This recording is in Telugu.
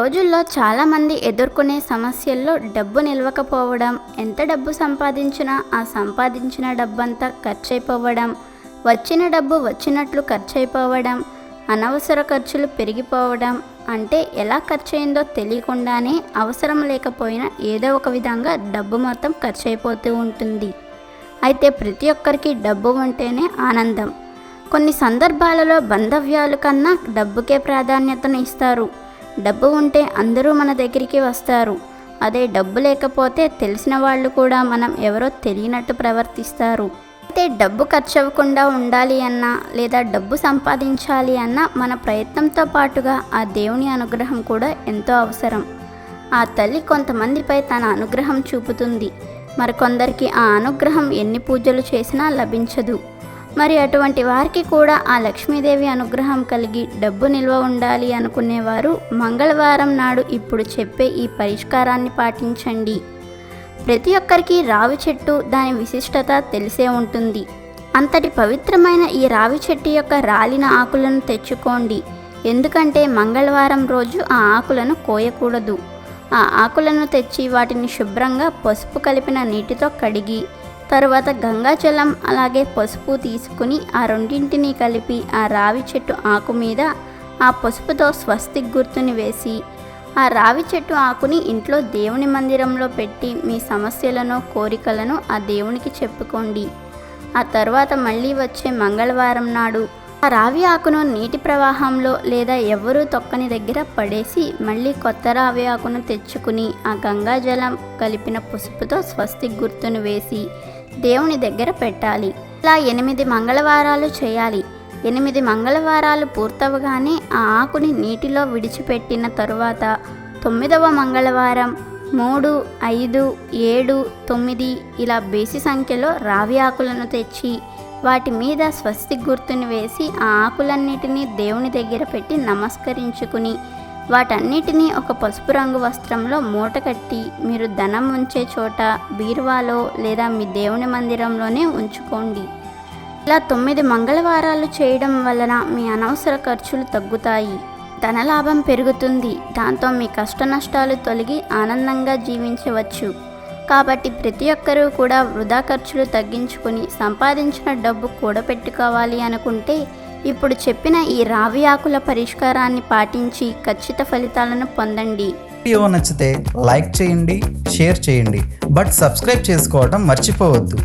రోజుల్లో చాలామంది ఎదుర్కొనే సమస్యల్లో డబ్బు నిల్వకపోవడం ఎంత డబ్బు సంపాదించినా ఆ సంపాదించిన డబ్బంతా ఖర్చయిపోవడం వచ్చిన డబ్బు వచ్చినట్లు ఖర్చయిపోవడం అనవసర ఖర్చులు పెరిగిపోవడం అంటే ఎలా ఖర్చయిందో తెలియకుండానే అవసరం లేకపోయినా ఏదో ఒక విధంగా డబ్బు మొత్తం ఖర్చయిపోతూ ఉంటుంది. అయితే ప్రతి ఒక్కరికి డబ్బు ఉంటేనే ఆనందం. కొన్ని సందర్భాలలో బంధవ్యాలు కన్నా డబ్బుకే ప్రాధాన్యతను ఇస్తారు. డబ్బు ఉంటే అందరూ మన దగ్గరికి వస్తారు. అదే డబ్బు లేకపోతే తెలిసిన వాళ్ళు కూడా మనం ఎవరో తెలియనట్టు ప్రవర్తిస్తారు. అయితే డబ్బు ఖర్చు అవ్వకుండా ఉండాలి అన్నా లేదా డబ్బు సంపాదించాలి అన్నా మన ప్రయత్నంతో పాటుగా ఆ దేవుని అనుగ్రహం కూడా ఎంతో అవసరం. ఆ తల్లి కొంతమందిపై తన అనుగ్రహం చూపుతుంది. మరికొందరికి ఆ అనుగ్రహం ఎన్ని పూజలు చేసినా లభించదు. మరి అటువంటి వారికి కూడా ఆ లక్ష్మీదేవి అనుగ్రహం కలిగి డబ్బు నిల్వ ఉండాలి అనుకునేవారు మంగళవారం నాడు ఇప్పుడు చెప్పే ఈ పరిష్కారాన్ని పాటించండి. ప్రతి ఒక్కరికి రావి చెట్టు దాని విశిష్టత తెలిసే ఉంటుంది. అంతటి పవిత్రమైన ఈ రావి చెట్టు యొక్క రాలిన ఆకులను తెచ్చుకోండి. ఎందుకంటే మంగళవారం రోజు ఆ ఆకులను కోయకూడదు. ఆ ఆకులను తెచ్చి వాటిని శుభ్రంగా పసుపు కలిపిన నీటితో కడిగి తరువాత గంగాజలం అలాగే పసుపు తీసుకుని ఆ రెండింటిని కలిపి ఆ రావి చెట్టు ఆకు మీద ఆ పసుపుతో స్వస్తిక్ గుర్తుని వేసి ఆ రావి చెట్టు ఆకుని ఇంట్లో దేవుని మందిరంలో పెట్టి మీ సమస్యలను కోరికలను ఆ దేవునికి చెప్పుకోండి. ఆ తర్వాత మళ్ళీ వచ్చే మంగళవారం నాడు ఆ రావి ఆకును నీటి ప్రవాహంలో లేదా ఎవరూ తొక్కని దగ్గర పడేసి మళ్ళీ కొత్త రావి ఆకును తెచ్చుకుని ఆ గంగాజలం కలిపిన పసుపుతో స్వస్తి గుర్తును వేసి దేవుని దగ్గర పెట్టాలి. ఇలా ఎనిమిది మంగళవారాలు చేయాలి. ఎనిమిది మంగళవారాలు పూర్తవగానే ఆ ఆకుని నీటిలో విడిచిపెట్టిన తరువాత తొమ్మిదవ మంగళవారం మూడు ఐదు ఏడు తొమ్మిది ఇలా బేసి సంఖ్యలో రావి ఆకులను తెచ్చి వాటి మీద స్వస్తి గుర్తుని వేసి ఆ ఆకులన్నిటినీ దేవుని దగ్గర పెట్టి నమస్కరించుకుని వాటన్నిటినీ ఒక పసుపు రంగు వస్త్రంలో మూట కట్టి మీరు ధనం ఉంచే చోట బీరువాలో లేదా మీ దేవుని మందిరంలోనే ఉంచుకోండి. ఇలా తొమ్మిది మంగళవారాలు చేయడం వలన మీ అనవసర ఖర్చులు తగ్గుతాయి. ధనలాభం పెరుగుతుంది. దాంతో మీ కష్ట నష్టాలు తొలగి ఆనందంగా జీవించవచ్చు. కాబట్టి ప్రతి ఒక్కరూ కూడా వృధా ఖర్చులు తగ్గించుకుని సంపాదించిన డబ్బు కూడబెట్టుకోవాలి అనుకుంటే ఇప్పుడు చెప్పిన ఈ రావి ఆకుల పరిష్కారాన్ని పాటించి ఖచ్చిత ఫలితాలను పొందండి. వీడియో నచ్చితే లైక్ చేయండి షేర్ చేయండి. బట్ సబ్స్క్రైబ్ చేసుకోవడం మర్చిపోవద్దు.